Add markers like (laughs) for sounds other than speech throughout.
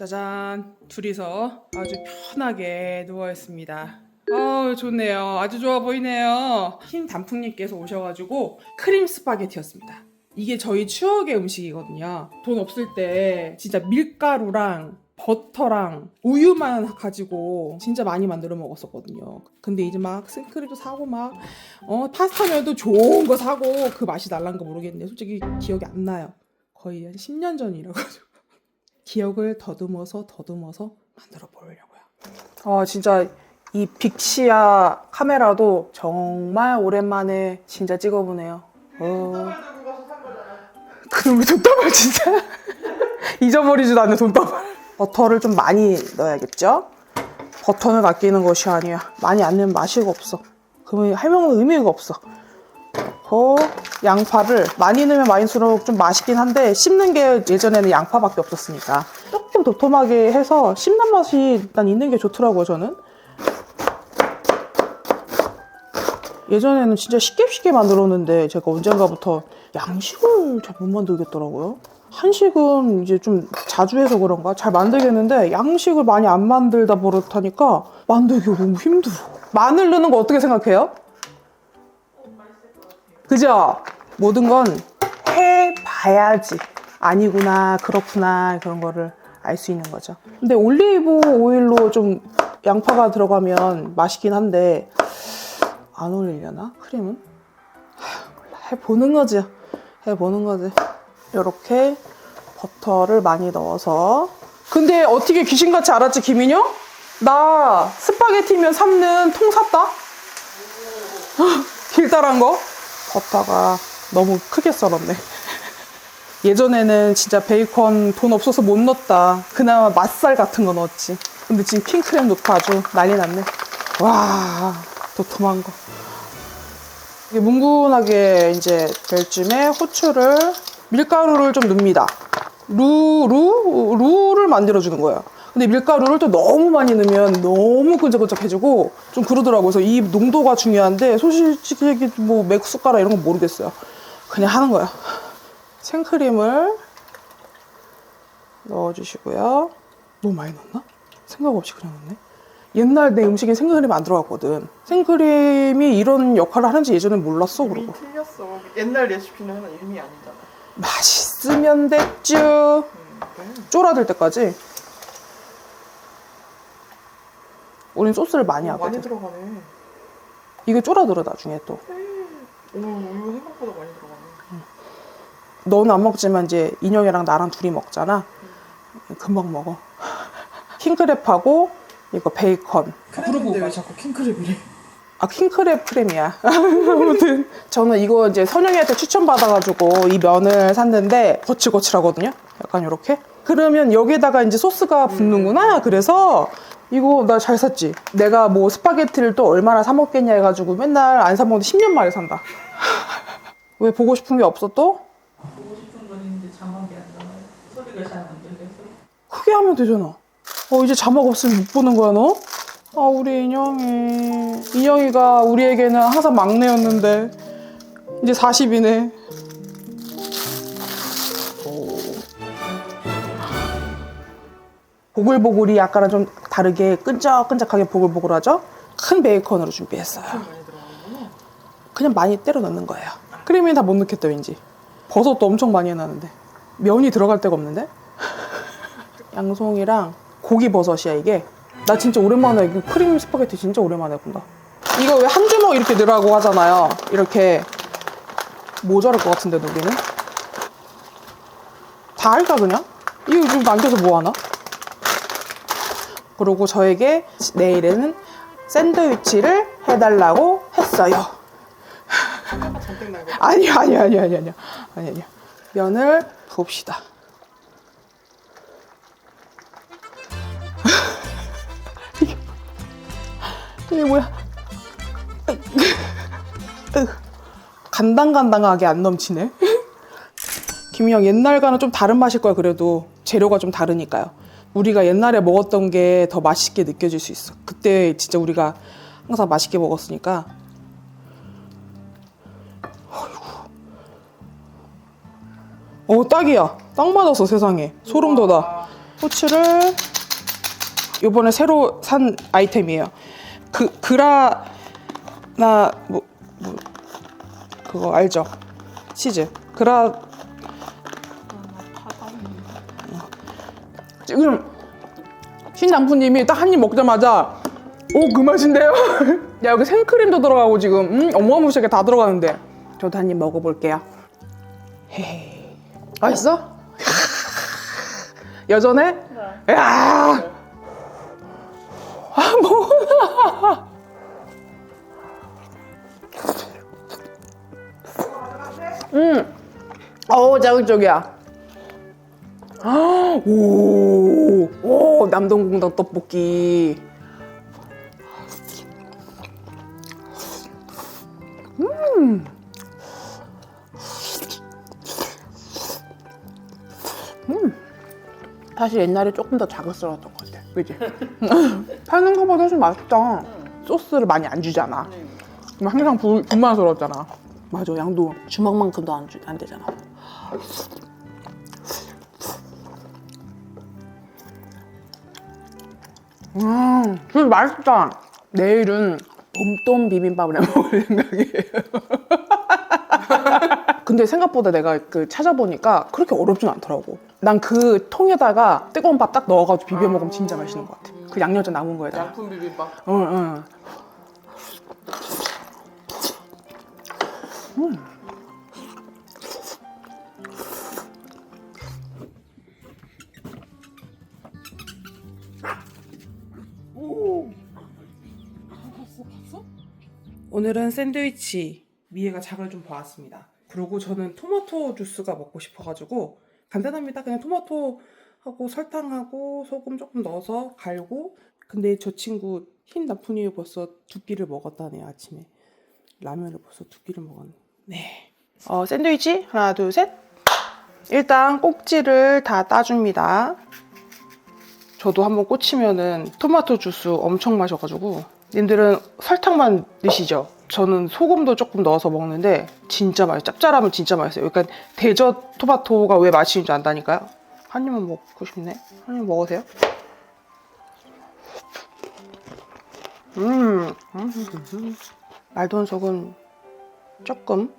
짜잔 둘이서 아주 편하게 누워 있습니다. 아 좋네요. 아주 좋아 보이네요. 흰 단풍님께서 오셔가지고 크림 스파게티였습니다. 이게 저희 추억의 음식이거든요. 돈 없을 때 진짜 밀가루랑 버터랑 우유만 가지고 진짜 많이 만들어 먹었었거든요. 근데 이제 막 생크림도 사고 막 어, 파스타면도 좋은 거 사고 그 맛이 날란 거 모르겠는데 솔직히 기억이 안 나요. 거의 한 10년 전이라 가지고 기억을 더듬어서 더듬어서 만들어 보려고요. 아 진짜 이 빅시아 카메라도 정말 오랜만에 진짜 찍어보네요. 어. 그놈의 돈다발 진짜 (laughs) 잊어버리지도 않는 돈다발. 버터를 좀 많이 넣어야겠죠? 버터는 아끼는 것이 아니야. 많이 안 넣으면 맛이 없어. 그러면 해먹는 의미가 없어. 어, 양파를 많이 넣으면 많이 넣을수록 좀 맛있긴 한데 씹는 게 예전에는 양파밖에 없었으니까 조금 도톰하게 해서 씹는 맛이 일단 있는 게 좋더라고요 저는. 예전에는 진짜 쉽게 쉽게 만들었는데 제가 언젠가부터 양식을 잘 못 만들겠더라고요. 한식은 이제 좀 자주 해서 그런가? 잘 만들겠는데 양식을 많이 안 만들다 버릇하니까 만들기가 너무 힘들어. 마늘 넣는 거 어떻게 생각해요? 그죠? 모든 건 해봐야지. 아니구나, 그렇구나, 그런 거를 알 수 있는 거죠. 근데 올리브 오일로 좀 양파가 들어가면 맛있긴 한데, 안 어울리려나? 크림은? 해보는 거지. 해보는 거지. 이렇게 버터를 많이 넣어서. 근데 어떻게 귀신같이 알았지, 김인영? 나 스파게티면 삶는 통 샀다? 길다란 거? 버터가 너무 크게 썰었네. (laughs) 예전에는 진짜 베이컨 돈 없어서 못 넣었다. 그나마 맛살 같은 거 넣었지. 근데 지금 킹크랩 넣고 아주 난리 났네. 와, 도톰한 거. 이게 뭉근하게 이제 될 쯤에 후추를, 밀가루를 좀 넣습니다. 루, 루? 루를 만들어주는 거예요. 근데 밀가루를 또 너무 많이 넣으면 너무 끈적끈적해지고 좀 그러더라고요. 그래서 이 농도가 중요한데 솔직히 뭐 맥숟가락 이런 거 모르겠어요. 그냥 하는 거야. 생크림을 넣어주시고요. 너무 많이 넣었나? 생각 없이 그냥 넣네. 옛날 내 음식에 생크림 안 들어갔거든. 생크림이 이런 역할을 하는지 예전엔 몰랐어, 그러고. 틀렸어. 옛날 레시피는 이미 아니잖아. 맛있으면 됐죠. 음, 그래. 쫄아들 때까지. 우린 소스를 많이 많이 하거든. 들어가네. 이게 쫄아들어 나중에 또. 오, 이거 생각보다 많이 들어가네. 너는 안 먹지만 이제 인형이랑 나랑 둘이 먹잖아. 금방 먹어. (laughs) 킹크랩하고 이거 베이컨. 크랩인데 왜 자꾸 킹크랩이래? 아 킹크랩 크림이야. (laughs) 아무튼 저는 이거 이제 선영이한테 추천받아가지고 이 면을 샀는데 거칠거칠하거든요. 약간 이렇게. 그러면 여기다가 이제 소스가 붙는구나. 그래서 이거 나 잘 샀지. 내가 뭐 스파게티를 또 얼마나 사 먹겠냐 해가지고 맨날 안 사 먹는데 10년 만에 산다. (laughs) 왜 보고 싶은 게 없어 또? 보고 싶은 건 있는데 자막이 안 나와요. 소리가 잘 안 들려서. 크게 하면 되잖아. 어, 이제 자막 없으면 못 보는 거야, 너? 아, 우리 인형이. 인형이가 우리에게는 항상 막내였는데, 이제 40이네. 보글보글이 약간은 좀 다르게 끈적끈적하게 보글보글하죠? 큰 베이컨으로 준비했어요. 그냥 많이 때려 넣는 거예요. 크림이 다 못 넣겠다, 왠지. 버섯도 엄청 많이 해놨는데. 면이 들어갈 데가 없는데? (laughs) 양송이랑 고기 버섯이야, 이게. 나 진짜 오랜만에, 이거 크림 스파게티 진짜 오랜만에 본다. 이거 왜 한 주먹 이렇게 넣으라고 하잖아요. 이렇게. 모자랄 것 같은데, 우리는? 다 할까, 그냥? 이거 좀 남겨서 뭐 하나? 그리고 저에게 내일에는 샌드위치를 해달라고 했어요. 하나 잔뜩 나고. 아니 아니 아니 아니 아니 아니 아니 면을 부읍시다. 이게, (laughs) 이게 뭐야? 간당간당하게 안 넘치네. (laughs) 김영 옛날과는 좀 다른 맛일 거야 그래도 재료가 좀 다르니까요. 우리가 옛날에 먹었던 게 더 맛있게 느껴질 수 있어. 그때 진짜 우리가 항상 맛있게 먹었으니까 어 딱이야 딱 맞았어 세상에 소름 돋아 후추를 요번에 새로 산 아이템이에요. 그 그라나 뭐, 뭐 그거 알죠? 치즈 그라 지금 신남부님이 딱 한 입 먹자마자 오 그 맛인데요? (laughs) 야 여기 생크림도 들어가고 지금 음, 어마무시하게 다 들어가는데 저도 한 입 먹어볼게요. 헤헤 맛있어? (laughs) 여전해? 야! 아, 뭐. (laughs) 음. 어우, 자극적이야. 아, 오, 오, 남동공당 떡볶이. 사실 옛날에 조금 더 자극스러웠던 것 같아. 그지? (laughs) 파는 거보다 훨씬 맛있다. 소스를 많이 안 주잖아. 그럼 항상 부, 불만스러웠잖아. 맞아, 양도 주먹만큼도 안, 주, 안 되잖아. 음, 진짜 맛있다. 내일은 봄동 비빔밥을 해 먹을 생각이에요. (laughs) 근데 생각보다 내가 그 찾아보니까 그렇게 어렵진 않더라고. 난 그 통에다가 뜨거운 밥 딱 넣어가지고 비벼 먹으면 진짜 맛있는 것 같아. 그 양념장 남은 거에다가. 양푼 비빔밥. 응, 응. 오늘은 샌드위치 미애가 작을 좀 봐왔습니다. 그리고 저는 토마토 주스가 먹고 싶어가지고 간단합니다. 그냥 토마토하고 설탕하고 소금 조금 넣어서 갈고 근데 저 친구 흰 나쁜이에 벌써 두 끼를 먹었다네요 아침에 라면을 벌써 두 끼를 먹었네. 네. 어 샌드위치 하나 둘 셋. 일단 꼭지를 다 따줍니다. 저도 한번 꽂히면은 토마토 주스 엄청 마셔가지고 님들은 설탕만 넣으시죠? 저는 소금도 조금 넣어서 먹는데 진짜 맛있어요. 짭짤하면 진짜 맛있어요. 그러니까 데저 토마토가 왜 맛있는 줄 안다니까요? 한 입만 먹고 싶네. 한 입 먹으세요. 음, 음. 말돈 소금 조금.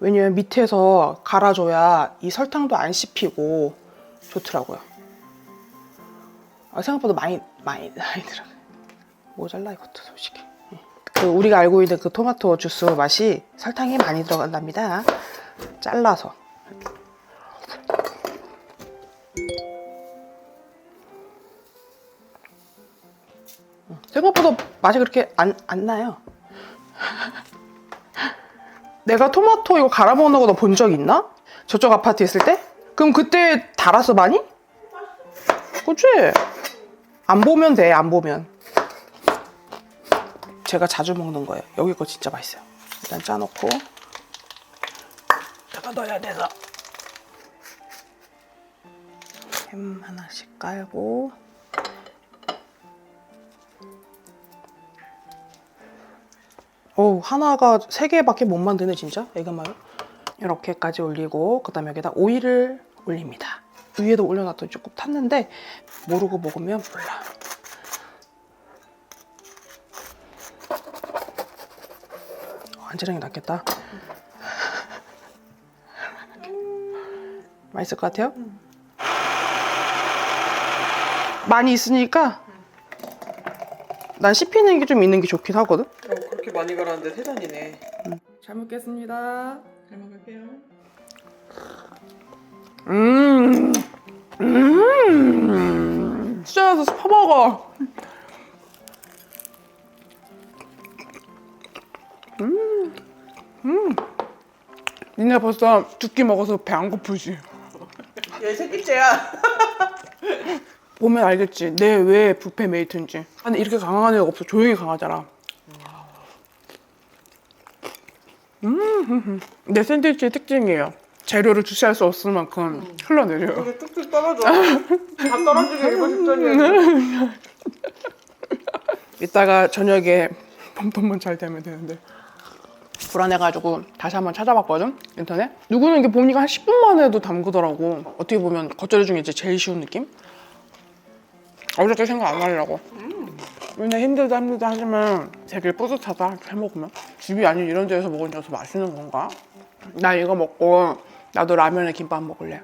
왜냐면 밑에서 갈아줘야 이 설탕도 안 씹히고 좋더라고요. 아, 생각보다 많이 많이 많이 들어. 모자라 이것도 솔직히. 예. 그 우리가 알고 있는 그 토마토 주스 맛이 설탕이 많이 들어간답니다. 잘라서. 음, 생각보다 맛이 그렇게 안, 안 나요. (laughs) 내가 토마토 이거 갈아 먹는 거 너 본 적 있나? 저쪽 아파트 있을 때? 그럼 그때 달아서 많이? 그치? 안 보면 돼, 안 보면. 제가 자주 먹는 거예요. 여기 거 진짜 맛있어요. 일단 짜놓고. 제가 넣어야 돼서. 햄 하나씩 깔고. 어우, 하나가 세 개밖에 못 만드네, 진짜. 애가마요. 이렇게까지 올리고, 그 다음에 여기다 오일을 올립니다. 위에도 올려놨더니 조금 탔는데, 모르고 먹으면 몰라. 한지랑이 낫겠다. 맛있을 것 같아요? 많이 있으니까 난 씹히는 게 좀 있는 게 좋긴 하거든. 어, 그렇게 많이 갈았는데 세 잔이네. 잘 먹겠습니다. 잘 먹을게요. 음, 음, 수저에서 퍼먹어. 음, 음. 니네 벌써 두 끼 먹어서 배 안 고프지? 얘 새끼째야. (laughs) 보면 알겠지. 내 왜 부패 메이트인지. 아니 이렇게 강한 애가 없어. 조용히 강하잖아. 음, 내 샌드위치의 특징이에요. 재료를 주시할 수 없을 만큼 흘러내려요. 이게 뚝뚝 떨어져. 다 떨어지게 이거 직전이야. (laughs) 이따가 저녁에 봄돈만 잘 되면 되는데. 불안해가지고 다시 한번 찾아봤거든 인터넷. 누구는 이게 보니까 한 10분 만에도 담그더라고. 어떻게 보면 겉절이 중에 이제 제일 쉬운 느낌? 어저께 생각 안 하려고. 맨날 힘들다 힘들다 하지만 되게 뿌듯하다 해먹으면. 집이 아닌 이런 데서 먹으니까 더 맛있는 건가? 나 이거 먹고 나도 라면에 김밥 먹을래.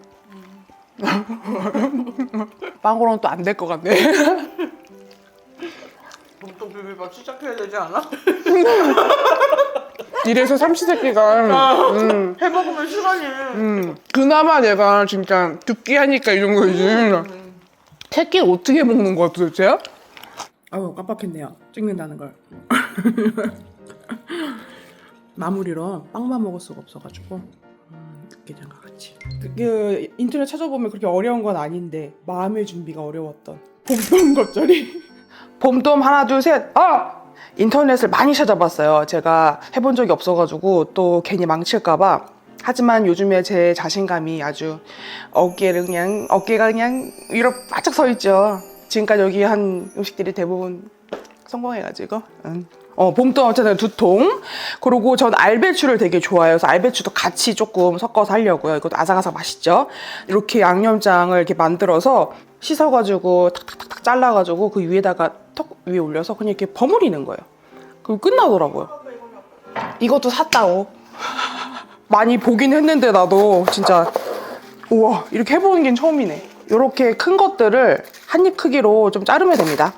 (laughs) 빵으로는 또 안 될 것 같네. 또 비빔밥 시작해야 되지 않아? (laughs) 이래서 삼시세끼가. 음, 해먹으면 시간이. 음, 그나마 내가 진짜 듣기 하니까 이런 거지 새끼 어떻게 먹는 거야 도대체? 아유 깜빡했네요. 찍는다는 걸. (laughs) 마무리로 빵만 먹을 수가 없어가지고. 음, 된것 같지. 그, 그 인터넷 찾아보면 그렇게 어려운 건 아닌데 마음의 준비가 어려웠던. 봄동 겉절이. 봄돔 하나 둘셋. 아! 인터넷을 많이 찾아봤어요 제가 해본 적이 없어가지고 또 괜히 망칠까봐 하지만 요즘에 제 자신감이 아주 어깨를 그냥 어깨가 그냥 위로 바짝 서 있죠 지금까지 여기 한 음식들이 대부분 성공해가지고 응. 어, 봄동 어쨌든 두 통. 그리고 전 알배추를 되게 좋아해요. 그래서 알배추도 같이 조금 섞어서 하려고요. 이것도 아삭아삭 맛있죠? 이렇게 양념장을 이렇게 만들어서 씻어가지고 탁탁탁 탁 잘라가지고 그 위에다가 턱 위에 올려서 그냥 이렇게 버무리는 거예요. 그럼 끝나더라고요. 이것도 샀다고. (laughs) 많이 보긴 했는데 나도 진짜 우와 이렇게 해보는 게 처음이네. 이렇게 큰 것들을 한 입 크기로 좀 자르면 됩니다.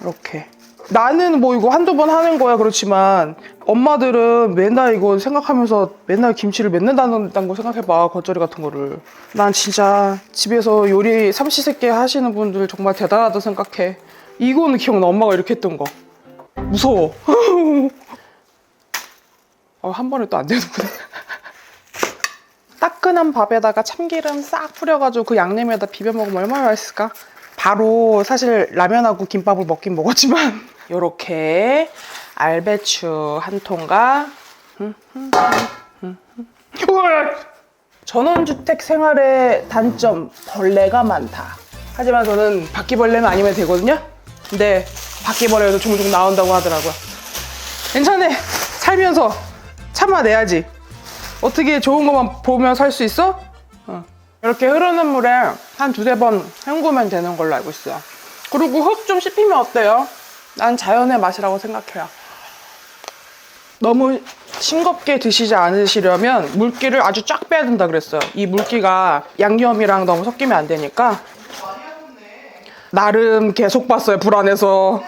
이렇게. 나는 뭐 이거 한두 번 하는 거야 그렇지만 엄마들은 맨날 이거 생각하면서 맨날 김치를 담는 거 생각해봐 겉절이 같은 거를. 난 진짜 집에서 요리 삼시세끼 하시는 분들 정말 대단하다 생각해. 이거는 기억나 엄마가 이렇게 했던 거. 무서워. (laughs) 어, 한 번에 또 안 되는구나. (laughs) 따끈한 밥에다가 참기름 싹 뿌려가지고 그 양념에다 비벼 먹으면 얼마나 맛있을까? 바로 사실 라면하고 김밥을 먹긴 먹었지만 (laughs) 요렇게 알배추 한 통과 전원주택 생활의 단점 벌레가 많다. 하지만 저는 바퀴벌레만 아니면 되거든요. 근데 바퀴벌레도 종종 나온다고 하더라고요. 괜찮아. 살면서 참아내야지. 어떻게 좋은 것만 보면 살 수 있어? 어. 이렇게 흐르는 물에 한 두세 번 헹구면 되는 걸로 알고 있어요. 그리고 흙 좀 씹히면 어때요? 난 자연의 맛이라고 생각해요. 너무 싱겁게 드시지 않으시려면 물기를 아주 쫙 빼야 된다 그랬어요. 이 물기가 양념이랑 너무 섞이면 안 되니까. 나름 계속 봤어요, 불안해서.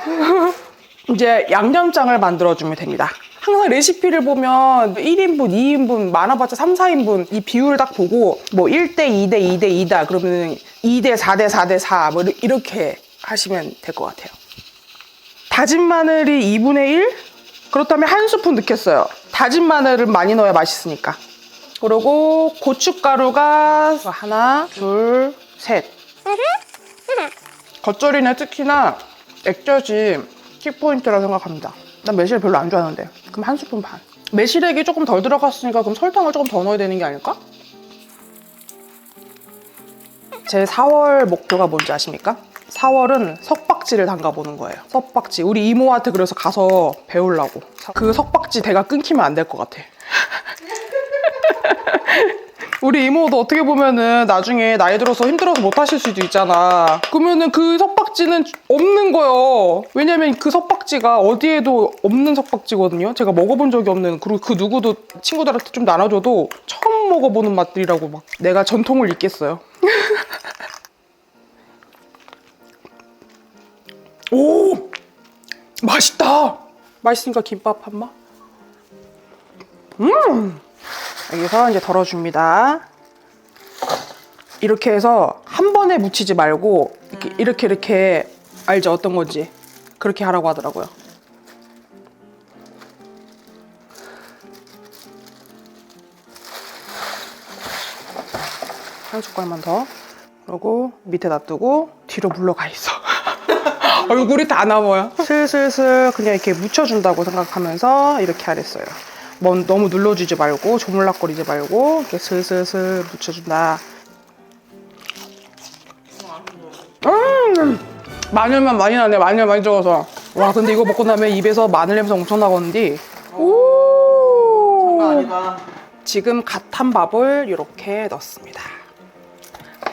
(laughs) 이제 양념장을 만들어주면 됩니다. 항상 레시피를 보면 1인분, 2인분, 많아봤자 3, 4인분 이 비율을 딱 보고 뭐 1대 2대 2대 2다 그러면 2대 4대 4대 4 뭐 이렇게 하시면 될 것 같아요. 다진 마늘이 2분의 1? 그렇다면 한 스푼 넣겠어요. 다진 마늘은 많이 넣어야 맛있으니까. 그리고 고춧가루가 하나, 둘, 셋. 겉절이는 특히나 액젓이 킥포인트라고 생각합니다. 난 매실 별로 안 좋아하는데. 그럼 한 스푼 반. 매실액이 조금 덜 들어갔으니까 그럼 설탕을 조금 더 넣어야 되는 게 아닐까? 제 4월 목표가 뭔지 아십니까? 4월은 석박지를 담가보는 거예요. 석박지. 우리 이모한테 그래서 가서 배우려고. 그 석박지 대가 끊기면 안 될 것 같아. (laughs) 우리 이모도 어떻게 보면은 나중에 나이 들어서 힘들어서 못 하실 수도 있잖아. 그러면은 그 석박지는 없는 거예요. 왜냐면 그 석박지가 어디에도 없는 석박지거든요. 제가 먹어본 적이 없는, 그리고 그 누구도 친구들한테 좀 나눠줘도 처음 먹어보는 맛들이라고 막 내가 전통을 잇겠어요. (laughs) 오! 맛있다! 맛있으니까 김밥 한 마? 음! 여기서 이제 덜어줍니다. 이렇게 해서 한 번에 묻히지 말고 이렇게 이렇게, 이렇게 알죠? 어떤 건지 그렇게 하라고 하더라고요. 한 숟갈만 더. 그리고 밑에 놔두고 뒤로 물러가 있어. (laughs) 얼굴이 다 남아요. (laughs) 슬슬슬 그냥 이렇게 묻혀준다고 생각하면서 이렇게 하랬어요. 뭐 너무 눌러주지 말고 조물락거리지 말고 이렇게 슬슬슬 묻혀준다. 음, 마늘만 많이 나네. 마늘 많이 들어가서. 와 근데 이거 먹고 나면 입에서 마늘 냄새 엄청 나거든요. 오. 지금 갓 한 밥을 이렇게 넣습니다.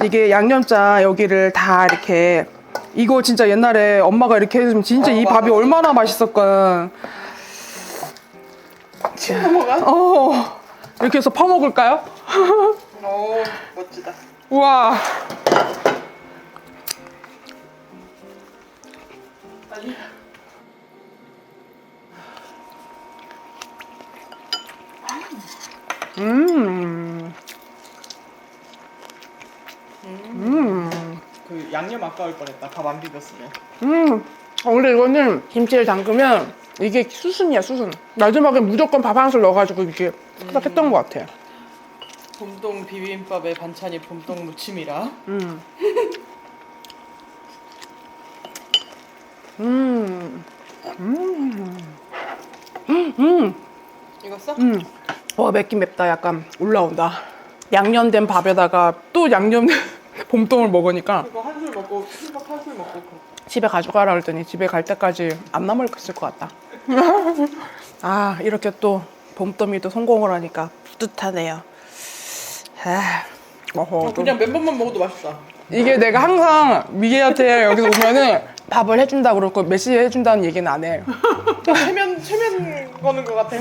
이게 양념장 여기를 다 이렇게 이거 진짜 옛날에 엄마가 이렇게 해주면 진짜 어, 이 밥이. 얼마나 맛있었건. 넘어가? 어 이렇게 해서 퍼먹을까요? 오 멋지다. 우와. 음. 음. 그 양념 아까울 뻔했다. 밥 안 비볐으면. 음. 어, 근데 이거는 김치를 담그면 이게 수순이야 수순. 마지막에 무조건 밥 한술 넣어가지고 이게 딱 했던 것 같아. 봄동 비빔밥에 반찬이 봄동 무침이라. 음. 음. (laughs) 음. 음. 음. 익었어? 음. 와 맵긴 맵다. 약간 올라온다. 양념된 밥에다가 또 양념 (laughs) 봄동을 먹으니까 이거 한 술 먹고 술밥 한술 먹고 그 집에 가져가라 그랬더니 집에 갈 때까지 안 남을 것 같다. (laughs) 아 이렇게 또또 성공을 하니까 뿌듯하네요. 아, 어허, 또- 그냥 맨밥만 먹어도 맛있다. 이게 내가 항상 미애한테 여기서 오면은 밥을 해준다 그러고 메시 해준다는 얘기는 안 해. 체면 체면 거는 것 같아.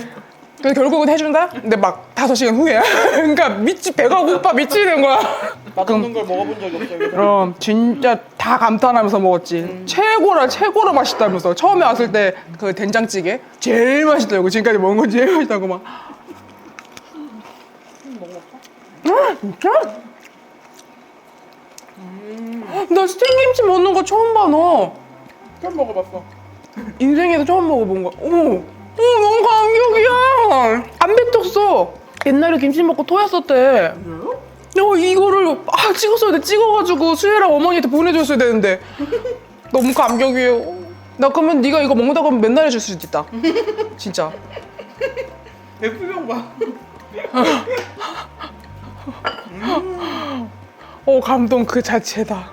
그래서 결국은 해준다? 근데 막 다섯 시간 후에. (laughs) 그러니까 미치 배가 고파 미치는 거야. 맛없는 걸 먹어본 적이 없어. 여기서. 그럼 진짜 다 감탄하면서 먹었지. 최고라 최고로 맛있다면서 처음에 왔을 때 그 된장찌개 제일 맛있다고 지금까지 먹은 건 제일 맛있다고 막. 아, 진짜? 나 스테이크김치 먹는 거 처음 봐 너. 처음 먹어봤어. 인생에서 처음 먹어본 거. 오, 오 너무 감격이야. 안 뱉었어. 옛날에 김치 먹고 토했었대. 어 이거를 아 찍었어야 돼. 찍어가지고 수혜랑 어머니한테 보내줬어야 되는데 너무 감격이에요. 나 그러면 네가 이거 먹는다고 하면 맨날 해줄 수도 있다. 진짜. 내 표정 봐. 어 감동 그 자체다.